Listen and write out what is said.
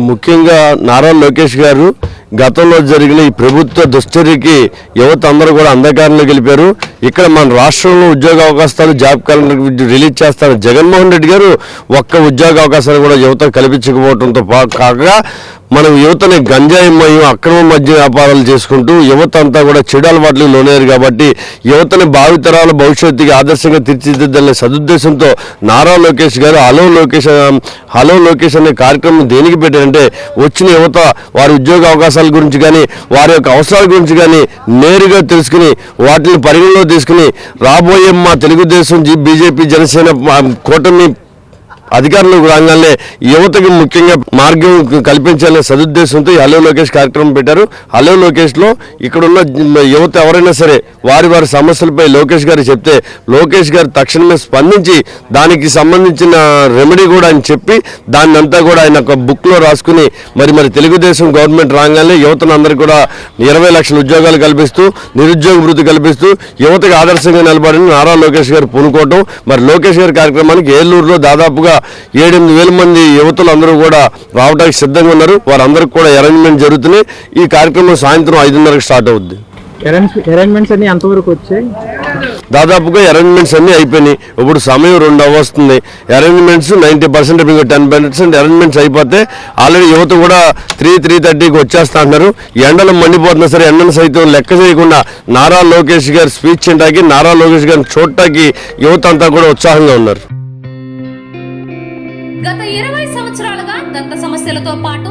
ముఖ్యంగా నారా లోకేష్ గారు గతంలో జరిగిన ఈ ప్రభుత్వ దుశ్చర్యకి యువత అందరూ కూడా అంధకారంలో గెలిపారు. ఇక్కడ మన రాష్ట్రంలో ఉద్యోగ అవకాశాలు జాబ్ క్యాలెండర్ రిలీజ్ చేస్తారు జగన్మోహన్ రెడ్డి గారు ఒక్క ఉద్యోగ అవకాశాలు కూడా యువత కల్పించకపోవడంతో పా- కాగా మనం యువతని గంజాయి అక్రమ మద్య వ్యాపారాలు చేసుకుంటూ యువత అంతా కూడా చెడు అలవాట్లకు లోనయ్యారు కాబట్టి యువతని భావితరాల భవిష్యత్తుకి ఆదర్శంగా తీర్చిదిద్దాలనే సదుద్దేశంతో నారా లోకేష్ గారు హలో లోకేష్ హలో లోకేష్ అనే కార్యక్రమం దేనికి పెట్టారంటే వచ్చిన యువత వారి ఉద్యోగ అవకాశాల గురించి కానీ వారి యొక్క అవసరాల గురించి కానీ నేరుగా తెలుసుకుని వాటిని పరిగణలో తీసుకుని రాబోయే మా తెలుగుదేశం బీజేపీ జనసేన కూటమి అధికారులు రాగానే యువతకి ముఖ్యంగా మార్గం కల్పించాలనే సదుద్దేశంతో ఈ హలో లోకేష్ కార్యక్రమం పెట్టారు. హలో లోకేష్లో ఇక్కడున్న యువత ఎవరైనా సరే వారి వారి సమస్యలపై లోకేష్ గారు చెప్తే లోకేష్ గారు తక్షణమే స్పందించి దానికి సంబంధించిన రెమెడీ కూడా ఆయన చెప్పి దాన్ని అంతా కూడా ఆయన ఒక బుక్లో రాసుకుని మరి మరి తెలుగుదేశం గవర్నమెంట్ రాగానే యువతను అందరికీ కూడా ఇరవై లక్షల ఉద్యోగాలు కల్పిస్తూ నిరుద్యోగ వృద్ధి కల్పిస్తూ యువతకు ఆదర్శంగా నిలబడిన నారా లోకేష్ గారు పూనుకోవటం. మరి లోకేష్ గారి కార్యక్రమానికి ఏలూరులో దాదాపుగా ఏడెనిమిది వేల మంది యువతులు అందరూ కూడా రావడానికి సిద్ధంగా ఉన్నారు. వారందరికీ కూడా అరేంజ్మెంట్ జరుగుతున్నాయి. ఈ కార్యక్రమం సాయంత్రం ఐదున్నరకు స్టార్ట్ అవుద్ది. అరేంజ్మెంట్స్ అన్ని ఎంతవరకు వచ్చాయి? దాదాపుగా అరేంజ్మెంట్స్ అన్నీ అయిపోయినాయి. ఇప్పుడు సమయం రెండు అవ్వస్తుంది. అరేంజ్మెంట్స్ నైంటీ పర్సెంట్ మీకు టెన్ పర్సెంట్ అరేంజ్మెంట్స్ అయిపోతే ఆల్రెడీ యువత కూడా త్రీ త్రీ థర్టీకి వచ్చేస్తా అంటున్నారు. ఎండలు మండిపోతున్నా సరే ఎండను సైతం లెక్క చేయకుండా నారా లోకేష్ గారి స్పీచ్ వినడానికి నారా లోకేష్ గారిని చూడటానికి యువత అంతా కూడా ఉత్సాహంగా ఉన్నారు. గత ఇరవై సంవత్సరాలుగా దంత సమస్యలతో పాటు